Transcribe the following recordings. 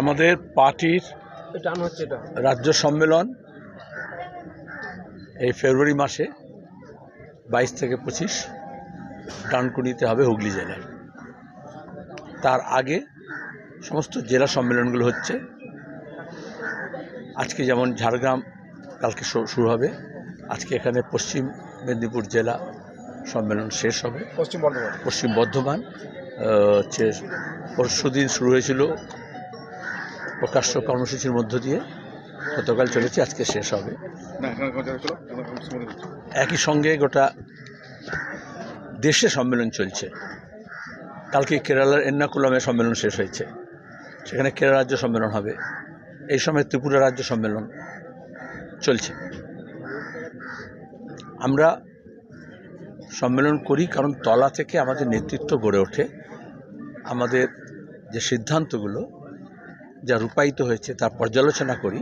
আমাদের পার্টির হচ্ছে রাজ্য সম্মেলন এই ফেব্রুয়ারি মাসে বাইশ থেকে পঁচিশ ডানকুনিতে হবে হুগলি জেলার। তার আগে সমস্ত জেলা সম্মেলনগুলো হচ্ছে। আজকে যেমন ঝাড়গ্রাম কালকে শুরু হবে আজকে এখানে পশ্চিম মেদিনীপুর জেলা সম্মেলন শেষ হবে। পশ্চিম বর্ধমান। পশ্চিম বর্ধমান হচ্ছে পরশু দিন শুরু হয়েছিল প্রকাশ্য কর্মসূচির মধ্য দিয়ে গতকাল চলেছে আজকে শেষ হবে? একই সঙ্গে গোটা দেশে সম্মেলন চলছে। কালকে কেরালার এন্নাকুলামে সম্মেলন শেষ হয়েছে। সেখানে কেরালা রাজ্য সম্মেলন হবে। এই সময় ত্রিপুরা রাজ্য সম্মেলন চলছে। আমরা সম্মেলন করি কারণ তলা থেকে আমাদের নেতৃত্ব গড়ে ওঠে। আমাদের যে সিদ্ধান্তগুলো যা রূপায়িত হয়েছে, তার পর্যালোচনা করি,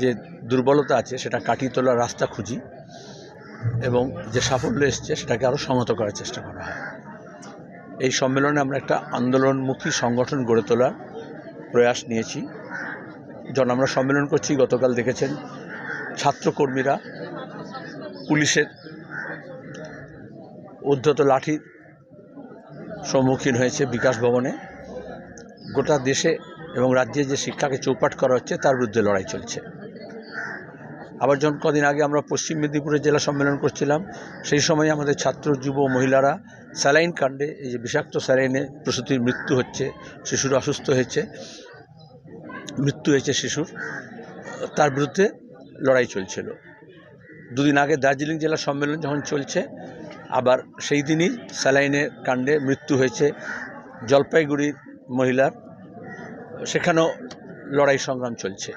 যে দুর্বলতা আছে সেটা কাটিয়ে তোলার রাস্তা খুঁজি এবং যে সাফল্য এসছে সেটাকে আরও সংহত করার চেষ্টা করা হয়। এই সম্মেলনে আমরা একটা আন্দোলনমুখী সংগঠন গড়ে তোলার প্রয়াস নিয়েছি। যখন আমরা সম্মেলন করছি, গতকাল দেখেছেন ছাত্রকর্মীরা পুলিশের উদ্ধত লাঠির সম্মুখীন হয়েছে বিকাশ ভবনে। গোটা দেশে এবং রাজ্যে যে শিক্ষাকে চৌপাট করা হচ্ছে, তার বিরুদ্ধে লড়াই চলছে। আবার যখন কদিন আগে আমরা পশ্চিম মেদিনীপুরে জেলা সম্মেলন করছিলাম, সেই সময় আমাদের ছাত্র, যুব, মহিলারা স্যালাইন কাণ্ডে, এই যে বিষাক্ত স্যালাইনে প্রসূতির মৃত্যু হচ্ছে, শিশুর অসুস্থ হয়েছে, মৃত্যু হয়েছে শিশুর, তার বিরুদ্ধে লড়াই চলছিল। দুদিন আগে দার্জিলিং জেলা সম্মেলন যখন চলছে, আবার সেই দিনই স্যালাইনের কাণ্ডে মৃত্যু হয়েছে। জলপাইগুড়ির মহিলার সেখানেও লড়াই সংগ্রাম চলছে।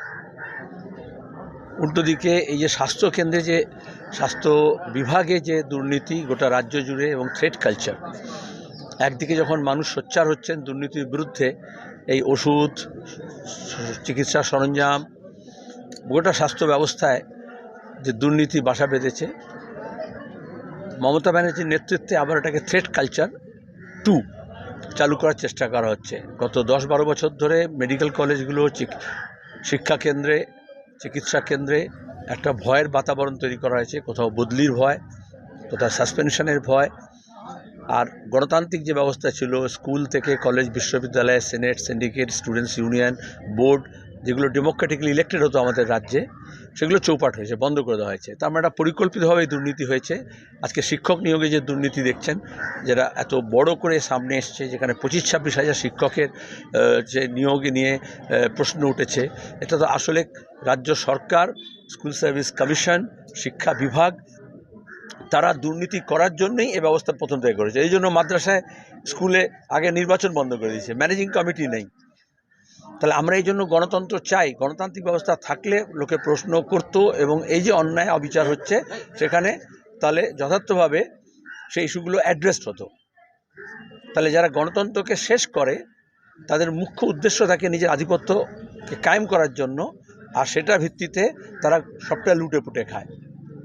উল্টো দিকে এই যে স্বাস্থ্য কেন্দ্রে যে স্বাস্থ্য বিভাগে যে দুর্নীতি গোটা রাজ্য জুড়ে এবং থ্রেড কালচার একদিকে যখন মানুষ সোচ্চার হচ্ছেন দুর্নীতির বিরুদ্ধে, এই ওষুধ, চিকিৎসা সরঞ্জাম, গোটা স্বাস্থ্য ব্যবস্থায় যে দুর্নীতি বাসা বেঁধেছে, মমতা ব্যানার্জির নেতৃত্বে আবার এটাকে থ্রেড কালচার টু চালু করার চেষ্টা করা হচ্ছে। গত দশ বারো বছর ধরে মেডিকেল কলেজগুলো শিক্ষা কেন্দ্রে, চিকিৎসা কেন্দ্রে একটা ভয়ের বাতাবরণ তৈরি করা হয়েছে, কোথাও বদলির ভয়, কোথাও সাসপেনশনের ভয়। আর গণতান্ত্রিক যে ব্যবস্থা ছিল, স্কুল থেকে কলেজ, বিশ্ববিদ্যালয়, senate, syndicate, students union, board যেগুলো ডেমোক্রেটিকলি ইলেক্টেড হতো আমাদের রাজ্যে, সেগুলো চৌপাট হয়েছে, বন্ধ করে দেওয়া হয়েছে। তার মানে একটা পরিকল্পিতভাবে দুর্নীতি হয়েছে। আজকে শিক্ষক নিয়োগে যে দুর্নীতি দেখছেন যেটা এত বড় করে সামনে এসছে, যেখানে পঁচিশ, ছাব্বিশ হাজার শিক্ষকের যে নিয়োগে নিয়ে প্রশ্ন উঠেছে, এটা তো আসলে রাজ্য সরকার স্কুল সার্ভিস কমিশন শিক্ষা বিভাগ, তারা দুর্নীতি করার জন্যই এ ব্যবস্থা প্রথম থেকে করেছে। এই জন্য মাদ্রাসায় স্কুলে আগে নির্বাচন বন্ধ করে দিয়েছে। ম্যানেজিং কমিটি নেই। তাহলে আমরা এই জন্য গণতন্ত্র চাই। গণতান্ত্রিক ব্যবস্থা থাকলে লোকে প্রশ্ন করত এবং এই যে অন্যায় অবিচার হচ্ছে, সেখানে তাহলে যথার্থভাবে সেই ইস্যুগুলো অ্যাড্রেসড হতো। তাহলে যারা গণতন্ত্রকে শেষ করে, তাদের মুখ্য উদ্দেশ্য থাকে নিজের আধিপত্যকে কায়েম করার জন্য, আর সেটা ভিত্তিতে তারা সবটা লুটে পুটে খায়।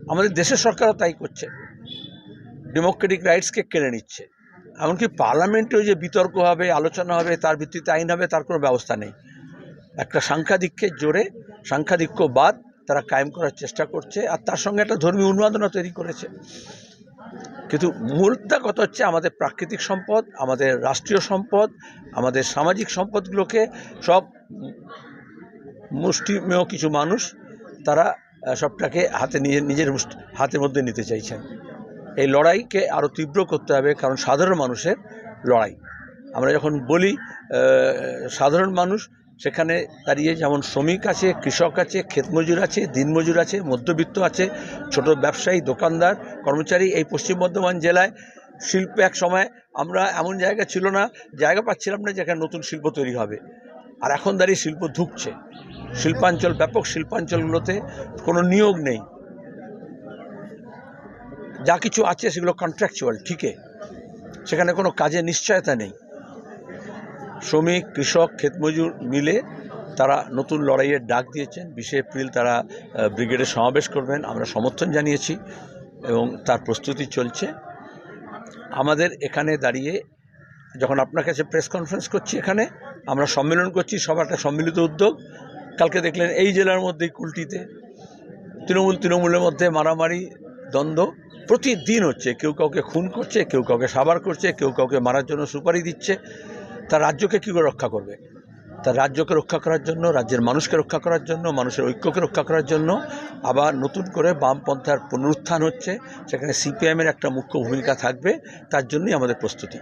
আমাদের দেশের সরকারও তাই করছে। ডেমোক্রেটিক রাইটসকে কেড়ে নিচ্ছে। এমনকি পার্লামেন্টেও যে বিতর্ক হবে, আলোচনা হবে, তার ভিত্তিতে আইন হবে, তার কোনো ব্যবস্থা নেই। একটা সাংখ্যাধিক্যের জোরে সাংখ্যাধিক্যবাদ তারা কায়েম করার চেষ্টা করছে আর তার সঙ্গে একটা ধর্মীয় উন্মাদনা তৈরি করেছে। কিন্তু মূলটা কত হচ্ছে আমাদের প্রাকৃতিক সম্পদ, আমাদের রাষ্ট্রীয় সম্পদ, আমাদের সামাজিক সম্পদগুলোকে সব মুষ্টিমেয় কিছু মানুষ তারা সবটাকে হাতে নিয়ে, নিজের হাতের মধ্যে নিতে চাইছেন। এই লড়াইকে আরও তীব্র করতে হবে কারণ সাধারণ মানুষের লড়াই। আমরা যখন বলি সাধারণ মানুষ, সেখানে দাঁড়িয়ে যেমন শ্রমিক আছে, কৃষক আছে ক্ষেতমজুর আছে, দিনমজুর আছে, মধ্যবিত্ত আছে, ছোট ব্যবসায়ী, দোকানদার, কর্মচারী এই পশ্চিম বর্ধমান জেলায় শিল্প এক সময় আমরা এমন জায়গা ছিল না, জায়গা পাচ্ছিলাম না যেখানে নতুন শিল্প তৈরি হবে। আর এখন দাঁড়িয়ে শিল্প ঢুকছে শিল্পাঞ্চল, ব্যাপক শিল্পাঞ্চলগুলোতে কোনো নিয়োগ নেই। যা কিছু আছে সেগুলো কন্ট্রাকচুয়াল ঠিকই। সেখানে কোনো কাজে নিশ্চয়তা নেই। শ্রমিক, কৃষক, ক্ষেতমজুর মিলে তারা নতুন লড়াইয়ের ডাক দিয়েছেন। বিশে এপ্রিল তারা ব্রিগেডে সমাবেশ করবেন। আমরা সমর্থন জানিয়েছি এবং তার প্রস্তুতি চলছে। আমাদের এখানে দাঁড়িয়ে যখন আপনার কাছে প্রেস কনফারেন্স করছি এখানে, আমরা সম্মেলন করছি, সব একটা সম্মিলিত উদ্যোগ। কালকে দেখলেন এই জেলার মধ্যেই কুলটিতে। তৃণমূল, তৃণমূলের মধ্যে মারামারি, দ্বন্দ্ব। প্রতিদিন হচ্ছে, কেউ কাউকে খুন করছে, কেউ কাউকে সাবার করছে, কেউ কাউকে মারার জন্য সুপারি দিচ্ছে। তার রাজ্যকে কী করে রক্ষা করবে? তার রাজ্যকে রক্ষা করার জন্য, রাজ্যের মানুষকে রক্ষা করার জন্য, মানুষের ঐক্যকে রক্ষা করার জন্য আবার নতুন করে বামপন্থার পুনরুত্থান হচ্ছে। সেখানে সিপিএমের একটা মুখ্য ভূমিকা থাকবে, তার জন্যই আমাদের প্রস্তুতি।